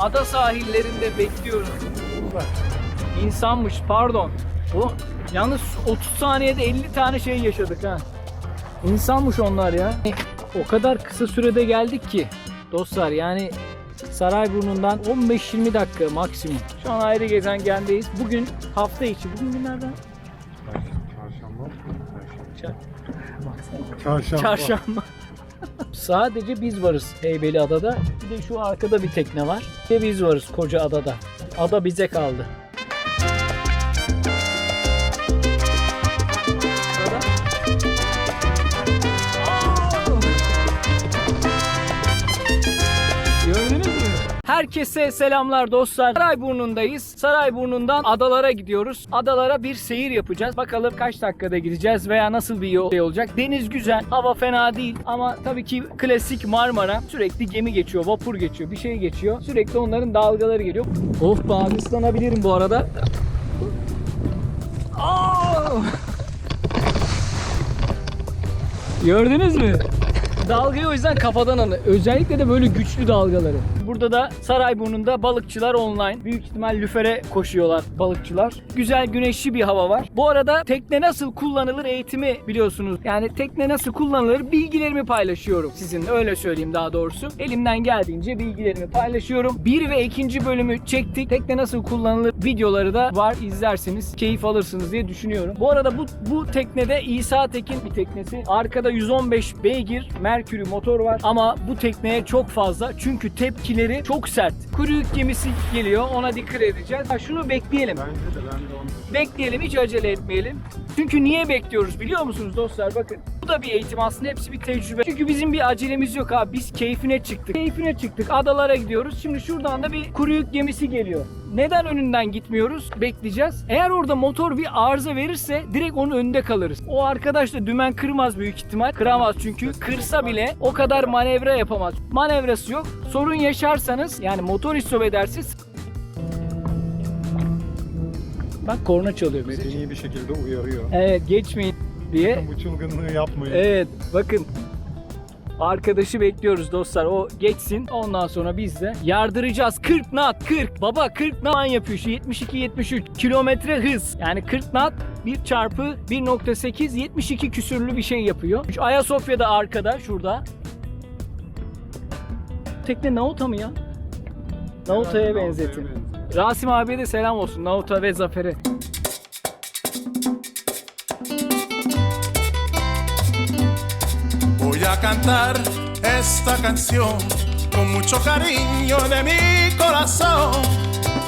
ada sahillerinde bekliyoruz. İnsanmış pardon. Bu yalnız 30 saniyede 50 tane şey yaşadık ha. İnsanmış onlar ya. O kadar kısa sürede geldik ki dostlar yani Sarayburnu'ndan 15-20 dakika maksimum. Şu an ayrı gezengendeyiz. Bugün hafta içi. Bugün günlerden? Çarşamba. Çar- Çarşamba. Çarşamba. Sadece biz varız Heybeliada'da. Bir de şu arkada bir tekne var. Ve biz varız koca adada. Ada bize kaldı. Herkese selamlar dostlar. Sarayburnu'ndayız. Sarayburnu'ndan adalara gidiyoruz. Adalara bir seyir yapacağız. Bakalım kaç dakikada gideceğiz veya nasıl bir yol olacak. Deniz güzel, hava fena değil ama tabii ki klasik Marmara. Sürekli gemi geçiyor, vapur geçiyor, bir şey geçiyor. Sürekli onların dalgaları geliyor. Of be abi ıslanabilirim bu arada. Aa! Gördünüz mü? Dalgayı o yüzden kafadan alın. Özellikle de böyle güçlü dalgaları. Burada da Sarayburnu'nda balıkçılar online. Büyük ihtimal lüfere koşuyorlar balıkçılar. Güzel güneşli bir hava var. Bu arada tekne nasıl kullanılır eğitimi biliyorsunuz. Yani tekne nasıl kullanılır bilgilerimi paylaşıyorum sizinle öyle söyleyeyim daha doğrusu. Elimden geldiğince bilgilerimi paylaşıyorum. Bir ve ikinci bölümü çektik. Tekne nasıl kullanılır videoları da var izlersiniz. Keyif alırsınız diye düşünüyorum. Bu arada bu, bu teknede İsa Tekin bir teknesi. Arkada 115 beygir Mercury motor var ama bu tekneye çok fazla çünkü tepkileri çok sert. Kuyruk gemisi geliyor ona dikkat edeceğiz. Ha, şunu bekleyelim. Bence de ben de onu Bekleyelim hiç acele etmeyelim. Çünkü niye bekliyoruz biliyor musunuz dostlar bakın. Da bir eğitim aslında hepsi bir tecrübe. Çünkü bizim bir acelemiz yok abi biz keyfine çıktık. Keyfine çıktık adalara gidiyoruz. Şimdi şuradan da bir kuru yük gemisi geliyor. Neden önünden gitmiyoruz? Bekleyeceğiz. Eğer orada motor bir arıza verirse direkt onun önünde kalırız. O arkadaş da dümen kırmaz büyük ihtimal. Kıramaz çünkü. Kırsa bile o kadar manevra yapamaz. Manevrası yok. Sorun yaşarsanız yani motor istop edersiz Bak korna çalıyor bizi iyi bir şekilde uyarıyor. Evet geçmeyin diye. Bu çılgınlığı yapmayın. Evet bakın Arkadaşı bekliyoruz dostlar. O geçsin. Ondan sonra biz de yardıracağız. 40 knot 40. Baba 40 knot yapıyor. Şu 72 73 kilometre hız. Yani 40 knot 1 çarpı 1.8 72 küsürlü bir şey yapıyor. Şu Ayasofya'da arkada şurada. Tekne Nauta mı ya? Nauta'ya benzetin. Rasim abiye de selam olsun. Nauta ve Zafer'e. A cantar esta canción con mucho cariño de mi corazón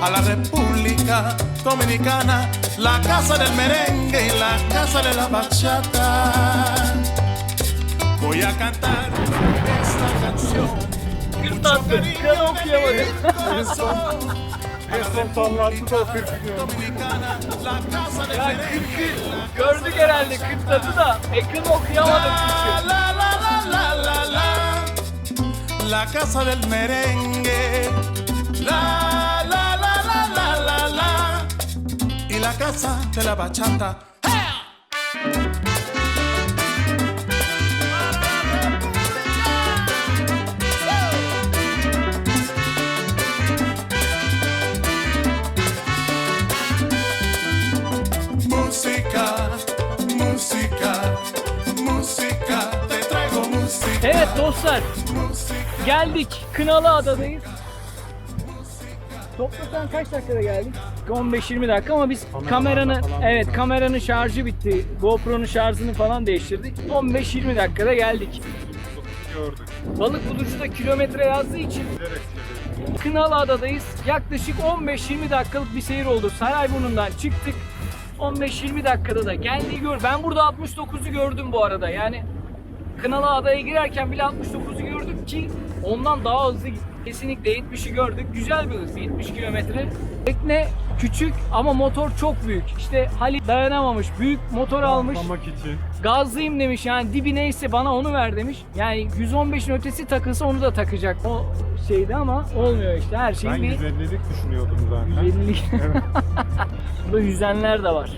a la República Dominicana, la casa del merengue y la casa de la bachata. Voy a cantar esta canción con mucho cariño de mi corazón. La son sallantıda o República 40 diyor. Dominicana, la casa del Ya merengue. gördük herhalde kırkladı da ekranı okuyamadık La, çünkü. La casa del merengue. La, la, la, la, la, la, la. Y la casa de la bachata. Música, música, música, te traigo música. Música. Geldik Kınalı Adadayız. Toplasan kaç dakikada geldik? 15-20 dakika ama biz Kameralarla kameranı falan evet kameranın şarjı bitti. GoPro'nun şarjını falan değiştirdik. 15-20 dakikada geldik. Gördük. Balık bulucuda kilometre yazdığı için Bilerek. Kınalı Adadayız. Yaklaşık 15-20 dakikalık bir seyir oldu. Sarayburnu'ndan çıktık. 15-20 dakikada da geldiği gör. Ben burada 69'u gördüm bu arada. Yani Kınalı Adaya girerken bile 69'u gördüm ki ondan daha hızlı. Kesinlikle 70'i gördük. Güzel bir hız 70 kilometre. Tekne küçük ama motor çok büyük. İşte Halil dayanamamış. Büyük motor almış. Atlamak için. Gazlıyım demiş yani dibi neyse bana onu ver demiş. Yani 115'in ötesi takılsa onu da takacak. O şeydi ama olmuyor işte her Ben şeyin bir 150'lik düşünüyordum zaten. 50 Evet. Burada yüzenler de var.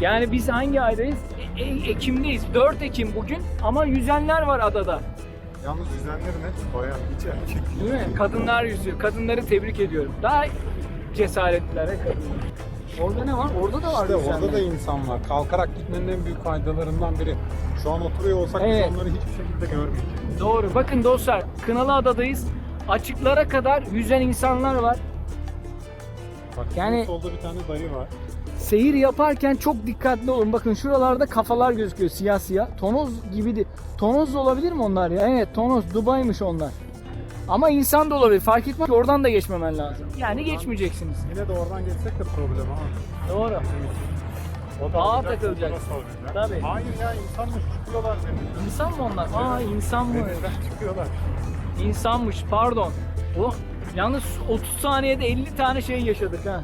Yani biz hangi aydayız? E- e- Ekim'deyiz. 4 Ekim bugün ama yüzenler var adada. Yalnız yüzenlerin hepsi bayan, hiç erkek. Değil mi? Kadınlar yüzüyor. Kadınları tebrik ediyorum. Daha cesaretliler he kadınlar. Orada ne var? Orada da var İşte yüzenler. orada da insan var. Kalkarak gitmenin en büyük faydalarından biri. Şu an oturuyor olsak Evet. biz onları hiçbir şekilde görmeyeceğiz. Doğru. Bakın dostlar, Kınalı Adadayız. Açıklara kadar yüzen insanlar var. Bak Yani- yani... solda bir tane dayı var. Seyir yaparken çok dikkatli olun. Bakın şuralarda kafalar gözüküyor siyah siyah. Tonoz gibi de. Tonoz da olabilir mi onlar ya? Evet tonoz. Dubai'miş onlar. Ama insan da olabilir. Fark etmez. Oradan da geçmemen lazım. Yani geçmeyeceksiniz. Yine de oradan geçsek de problem ama. Doğru. O da Ağa takılacak. Tabii. Hayır ya insanmış çıkıyorlar denizden. İnsan mı onlar? Aa insan mı? Denizden çıkıyorlar. İnsanmış pardon. Oh, yalnız 30 saniyede 50 tane şey yaşadık ha.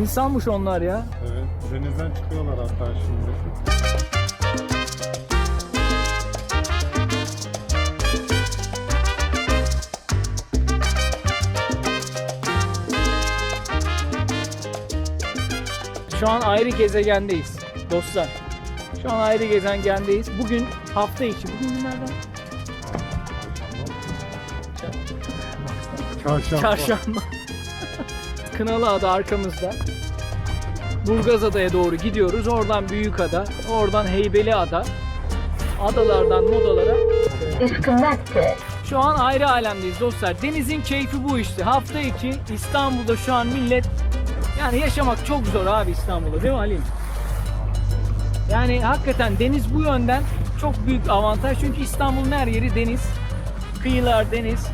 İnsanmış onlar ya. Evet denizden çıkıyorlar hatta şimdi. Şu an ayrı gezegendeyiz dostlar. Şu an ayrı gezegendeyiz. Bugün hafta içi. Bugün günlerden Çarşamba. çarşamba. Kınalı Ada arkamızda. Burgazada'ya doğru gidiyoruz. Oradan Büyükada, oradan Heybeliada. Adalardan modalara. Şu an ayrı alemdeyiz dostlar. Denizin keyfi bu işte. Hafta içi İstanbul'da şu an millet yani yaşamak çok zor abi İstanbul'da değil mi Halim? Yani hakikaten deniz bu yönden çok büyük avantaj. Çünkü İstanbul'un her yeri deniz. Kıyılar deniz.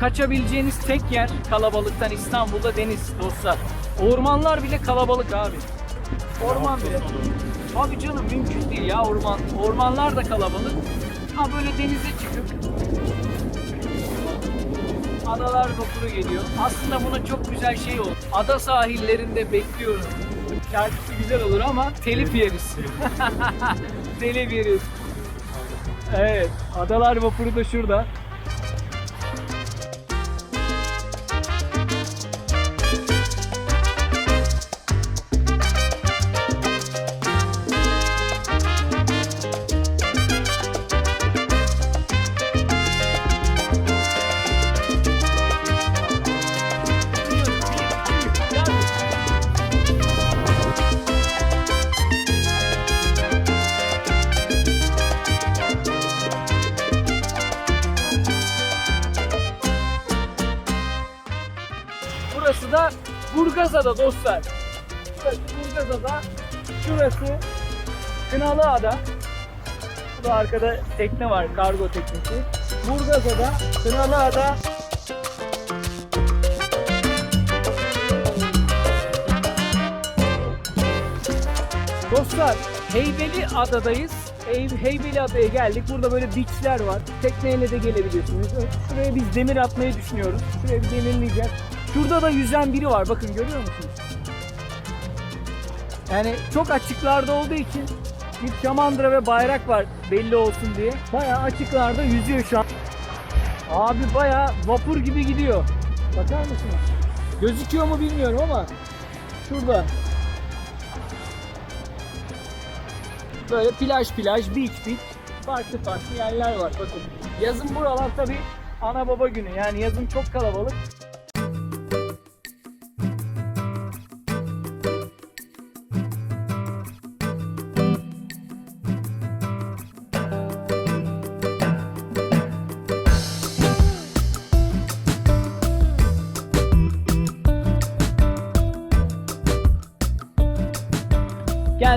Kaçabileceğiniz tek yer kalabalıktan İstanbul'da deniz dostlar. Ormanlar bile kalabalık abi. Orman bile. Abi canım mümkün değil ya orman. Ormanlar da kalabalık. Ha böyle denize çıkıp Adalar vapuru geliyor. Aslında buna çok güzel şey olur. Ada sahillerinde bekliyorum. Şarkısı güzel olur ama telif yeriz. telif yeriz. Evet, Adalar vapuru da şurada. Kınalı Ada. Burada arkada tekne var, kargo teknesi. Burgazada, Kınalı Ada. Dostlar, Heybeli Adadayız. Hey- Heybeli Adaya geldik. Burada böyle beachler var. Tekneyle de gelebiliyorsunuz. Şuraya biz demir atmayı düşünüyoruz. Şuraya bir demirleyeceğiz. Şurada da yüzen biri var. Bakın görüyor musunuz? Yani çok açıklarda olduğu için bir şamandıra ve bayrak var belli olsun diye. Bayağı açıklarda yüzüyor şu an. Abi bayağı vapur gibi gidiyor. Bakar mısınız? Gözüküyor mu bilmiyorum ama şurada. Böyle plaj plaj, beach beach farklı farklı yerler var bakın. Yazın buralar tabi ana baba günü yani yazın çok kalabalık.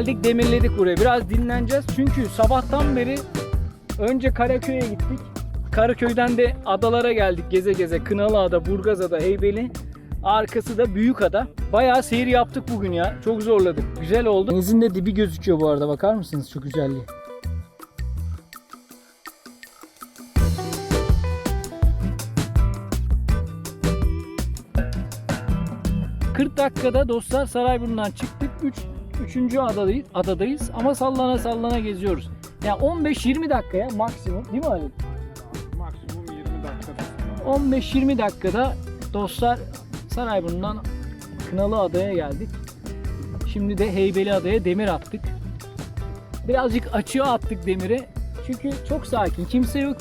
Geldik demirledik buraya. Biraz dinleneceğiz. Çünkü sabahtan beri önce Karaköy'e gittik. Karaköy'den de adalara geldik geze geze. Kınalıada, Burgazada, Heybeli. Arkası da Büyükada. Bayağı seyir yaptık bugün ya. Çok zorladık. Güzel oldu. Denizin de dibi gözüküyor bu arada. Bakar mısınız şu güzelliği? ...40 dakikada dostlar Sarayburnu'ndan çıktık. 3 üçüncü adadayız, adadayız ama sallana sallana geziyoruz. Yani 15-20 dakikaya maksimum değil mi Ali? Maksimum 20 dakika. 15-20 dakikada dostlar Sarayburnu'ndan Kınalı Adaya geldik. Şimdi de Heybeli Adaya demir attık. Birazcık açığa attık demiri. Çünkü çok sakin. Kimse yok.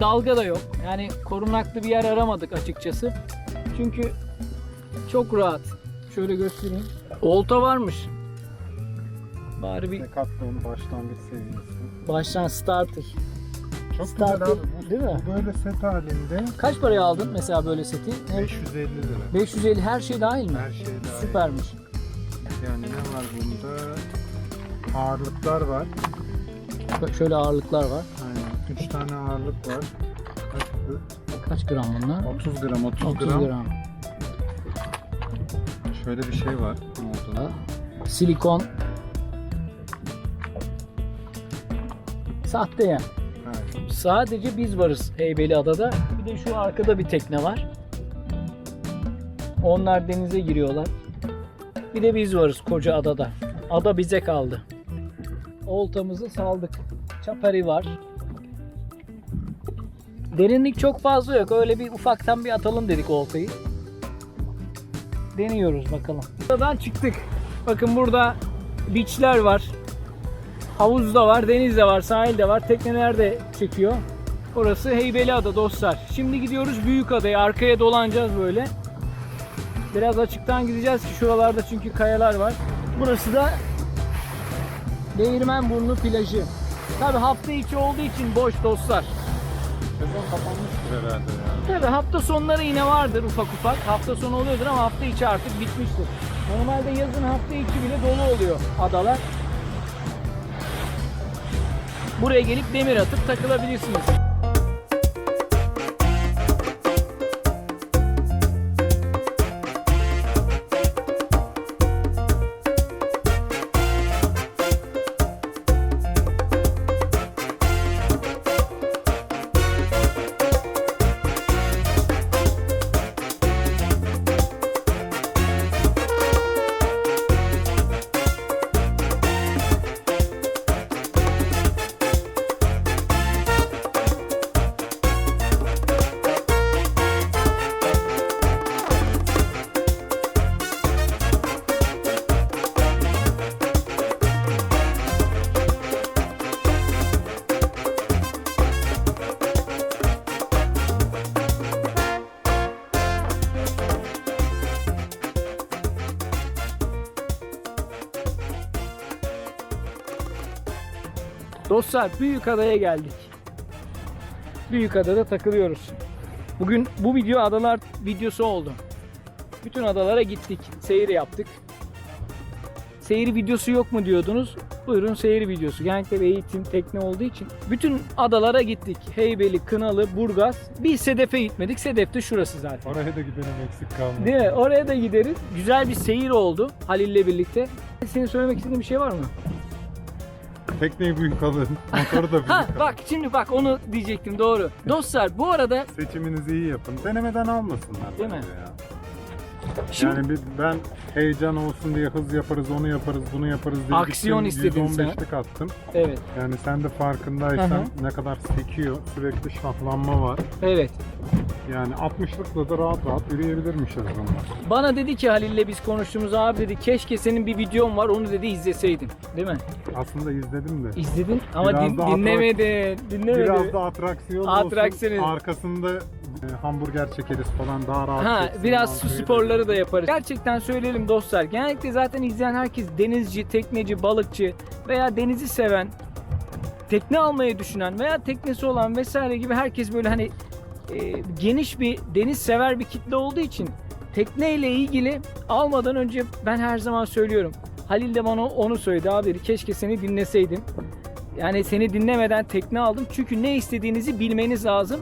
dalga da yok. Yani korunaklı bir yer aramadık açıkçası. Çünkü çok rahat. Şöyle göstereyim. Olta varmış. Bari bir Decathlon başlangıç seviyesi. baştan starter. Çok Starter, güzel abi. Bu, değil mi? bu böyle set halinde Kaç paraya aldın mesela böyle seti? Hem 550 lira. 550 her şey dahil mi? Her şey dahil. Süpermiş. Yani ne var bunda? Ağırlıklar var. Bak şöyle ağırlıklar var. Aynen. 3 tane ağırlık var. Kaç? Kaç gram bunlar? 30 gram, 30, 30 gram. Şöyle bir şey var. Ortada. Silikon. Sahte yani. Evet. Sadece biz varız Heybeliada'da. Bir de şu arkada bir tekne var. Onlar denize giriyorlar. Bir de biz varız koca adada. Ada bize kaldı. Oltamızı saldık. Çapari var. Derinlik çok fazla yok. Öyle bir ufaktan bir atalım dedik oltayı. Deniyoruz bakalım. Adadan çıktık. Bakın burada beachler var. Havuz da var, deniz de var, sahil de var, tekneler de çekiyor. Burası Heybeliada dostlar. Şimdi gidiyoruz Büyükada'ya. Arkaya dolanacağız böyle. Biraz açıktan gideceğiz ki şuralarda çünkü kayalar var. Burası da Değirmenburnu plajı. Tabi hafta içi olduğu için boş dostlar. Sezon kapanmıştır herhalde ya. Tabi hafta sonları yine vardır ufak ufak. Hafta sonu oluyordur ama hafta içi artık bitmiştir. Normalde yazın hafta içi bile dolu oluyor adalar. Buraya gelip demir atıp takılabilirsiniz. Dostlar Büyükada'ya geldik. Büyükada'da takılıyoruz. Bugün bu video adalar videosu oldu. Bütün adalara gittik, seyir yaptık. Seyir videosu yok mu diyordunuz? Buyurun seyir videosu. Genellikle bir eğitim, tekne olduğu için. Bütün adalara gittik. Heybeli, Kınalı, Burgaz. Bir Sedef'e gitmedik. Sedef de şurası zaten. Oraya da gidelim eksik kalma. Değil mi? Oraya da gideriz. Güzel bir seyir oldu Halil'le birlikte. Senin söylemek istediğin bir şey var mı? Tekneyi büyük alın. Motoru da büyük Ha alın. bak şimdi bak onu diyecektim doğru. Dostlar bu arada Seçiminizi iyi yapın. Denemeden almasınlar. Değil mi? bence Ya. Şimdi Yani bir, ben heyecan olsun diye hız yaparız, onu yaparız, bunu yaparız diye Aksiyon gittim, istedin sen. 115'lik attım. evet Yani sen de farkındaysan hı. ne kadar sekiyor, sürekli şahlanma var. evet. Yani 60'lıkla da rahat rahat yürüyebilirmişiz bunlar. Bana dedi ki Halil'le biz konuştuğumuz abi dedi keşke senin bir videon var onu dedi izleseydin. Değil mi? Aslında izledim de. İzledin ama Biraz din- dinlemedin. Dinlemedin. Biraz da atraksiyon Atraksiyon. olsun. Arkasında hamburger çekeriz falan daha rahat Ha çeksin, biraz su sporları da yaparız. Gerçekten söyleyelim dostlar. Genellikle zaten izleyen herkes denizci, tekneci, balıkçı veya denizi seven, tekne almayı düşünen veya teknesi olan vesaire gibi herkes böyle hani e, geniş bir deniz sever bir kitle olduğu için tekneyle ilgili almadan önce ben her zaman söylüyorum. Halil de bana onu söyledi abi keşke seni dinleseydim. Yani seni dinlemeden tekne aldım çünkü ne istediğinizi bilmeniz lazım.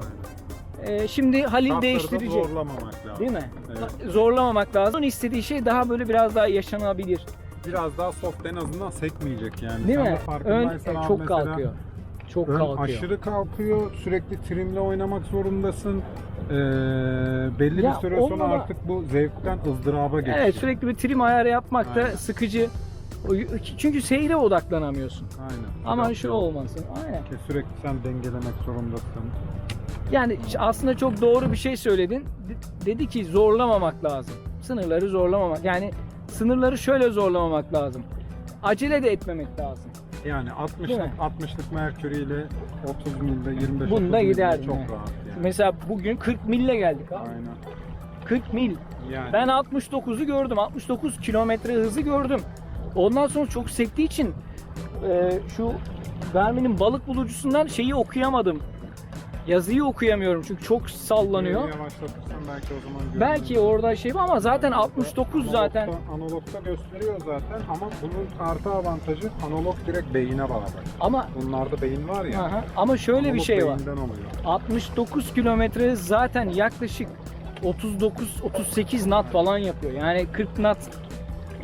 E, şimdi Halil Şartları da değiştirecek. zorlamamak lazım. Değil mi? Evet. Zorlamamak lazım. Onun istediği şey daha böyle biraz daha yaşanabilir. Biraz daha soft en azından sekmeyecek yani. Değil Sen de mi? Ön farkındaysan e, çok mesela kalkıyor. Çok Ön kalkıyor. aşırı kalkıyor. Sürekli trimle oynamak zorundasın. Ee, belli Ya bir süre sonra onunla- artık bu zevkten ızdıraba geçiyor. Evet sürekli bir trim ayarı yapmak da Aynen. sıkıcı. O- Çünkü seyre odaklanamıyorsun. Aynen. Biraz şu olmasın. Aynen. Ki Sürekli sen dengelemek zorundasın. Yani aslında çok doğru bir şey söyledin. De- Dedi ki zorlamamak lazım. Sınırları zorlamamak. Yani sınırları şöyle zorlamamak lazım. Acele de etmemek lazım. Yani Değil mi? 60'lık 60'lık Mercury ile 30 milde 25 Bunda 30 milde giderdin çok yani. rahat yani. Mesela bugün 40 mille geldik abi. Aynen. 40 mil. Yani Ben 69'u gördüm. 69 kilometre hızı gördüm. Ondan sonra çok sektiği için e, şu Garmin'in balık bulucusundan şeyi okuyamadım. Yazıyı okuyamıyorum çünkü çok sallanıyor. Yavaşlatırsan belki o zaman. Belki orada şey var ama zaten 69 zaten. Analogta gösteriyor zaten ama bunun artı avantajı analog direkt beyine bağlı. Ama Bunlarda beyin var ya. Aha, ama şöyle bir analog şey var. oluyor. 69 kilometre zaten yaklaşık 39-38 knot falan yapıyor. Yani 40 knot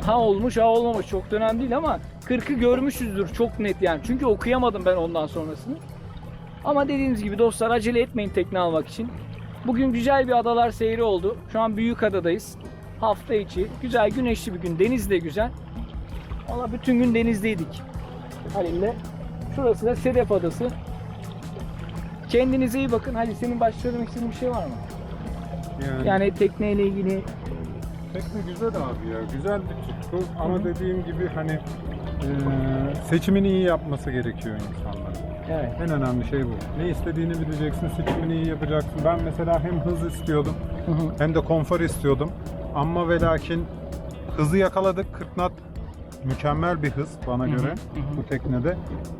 ha olmuş ha olmamış çok önemli değil ama 40'ı görmüşüzdür çok net yani. Çünkü okuyamadım ben ondan sonrasını. Ama dediğimiz gibi dostlar acele etmeyin tekne almak için. Bugün güzel bir adalar seyri oldu. Şu an Büyükada'dayız. Hafta içi güzel güneşli bir gün. Deniz de güzel. Valla bütün gün denizdeydik. Halil'le. Şurası da Sedef Adası. Kendinize iyi bakın. Halil senin söylemek istediğin bir şey var mı? Yani, Yani tekneyle ilgili tekne güzel abi ya. Güzel bir tutku ama dediğim gibi hani eee, seçimini iyi yapması gerekiyor insanların. Evet. En önemli şey bu. Ne istediğini bileceksin, seçimini iyi yapacaksın. Ben mesela hem hız istiyordum hem de konfor istiyordum. Ama ve lakin hızı yakaladık. 40 knot mükemmel bir hız bana göre bu teknede.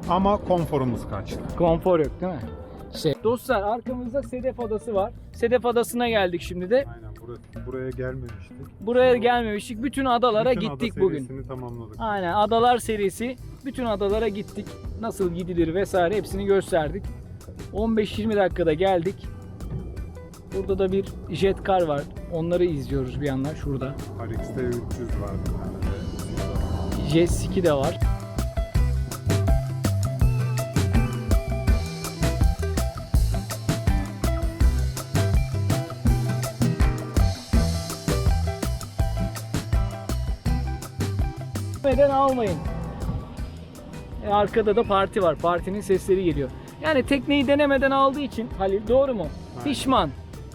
Ama konforumuz kaçtı. Konfor yok değil mi? Şey. Dostlar arkamızda Sedef Adası var. Sedef Adası'na geldik şimdi de. Aynen buraya, buraya gelmemiştik. Buraya gelmemiştik. Bütün adalara Bütün gittik ada bugün. serisini tamamladık. Aynen adalar serisi. Bütün adalara gittik. Nasıl gidilir vesaire hepsini gösterdik. 15-20 dakikada geldik. Burada da bir jet car var. Onları izliyoruz bir yandan şurada. RX'te 300 var bir tane de. Jet ski de var. Almayın? E, arkada da parti var. Partinin sesleri geliyor. Yani tekneyi denemeden aldığı için Halil doğru mu? Pişman.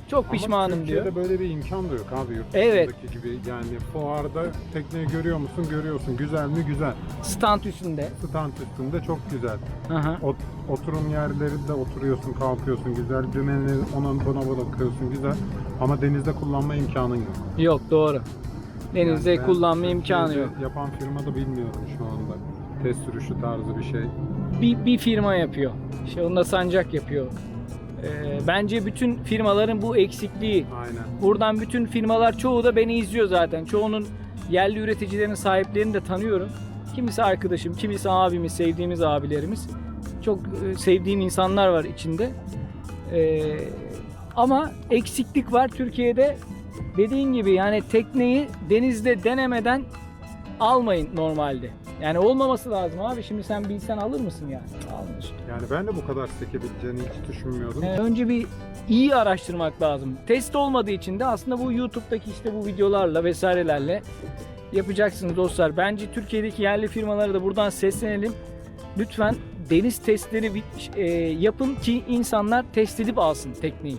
Çok pişmanım Ama diyor. Türkiye'de böyle bir imkan da yok abi yurt Evet. gibi. Yani fuarda tekneyi görüyor musun? Görüyorsun. Güzel mi? Güzel. Stand üstünde. Stand üstünde çok güzel. Aha. Ot- oturum yerlerinde oturuyorsun, kalkıyorsun güzel. Dümenleri ona buna bakıyorsun güzel. Ama denizde kullanma imkanın yok. Yok doğru. Denizde Yani kullanma imkanı Türkiye'de yok. Yapan firma da bilmiyorum şu anda. Test sürüşü tarzı bir şey. bir, bir firma yapıyor. İşte onda sancak yapıyor. Ee, bence bütün firmaların bu eksikliği. Aynen. Buradan bütün firmalar çoğu da beni izliyor zaten. Çoğunun yerli üreticilerin sahiplerini de tanıyorum. Kimisi arkadaşım, kimisi abimiz, sevdiğimiz abilerimiz. Çok e, sevdiğim insanlar var içinde. Ee, ama eksiklik var Türkiye'de. Dediğin gibi yani tekneyi denizde denemeden almayın normalde. Yani olmaması lazım abi. Şimdi sen bilsen alır mısın yani? Almıyorsun. Yani ben de bu kadar sekebileceğini hiç düşünmüyordum. Ee, önce bir iyi araştırmak lazım. Test olmadığı için de aslında bu YouTube'daki işte bu videolarla vesairelerle yapacaksınız dostlar. Bence Türkiye'deki yerli firmalara da buradan seslenelim. Lütfen deniz testleri e, yapın ki insanlar test edip alsın tekneyi.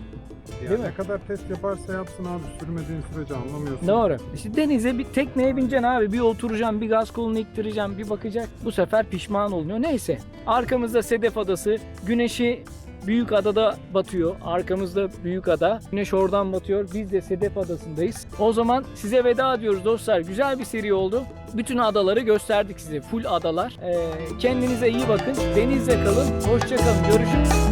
Yani değil mi? ne kadar test yaparsa yapsın abi sürmediğin sürece anlamıyorsun. Doğru. İşte denize bir tekneye bineceksin abi. Bir oturacaksın, bir gaz kolunu iktireceksin, bir bakacak. Bu sefer pişman oluyor. Neyse. Arkamızda Sedef Adası. Güneşi Büyük Adada batıyor. Arkamızda Büyük Ada. Güneş oradan batıyor. Biz de Sedef Adası'ndayız. O zaman size veda ediyoruz dostlar. Güzel bir seri oldu. Bütün adaları gösterdik size. Full adalar. Ee, kendinize iyi bakın. Denizde kalın. Hoşça kalın. Görüşürüz.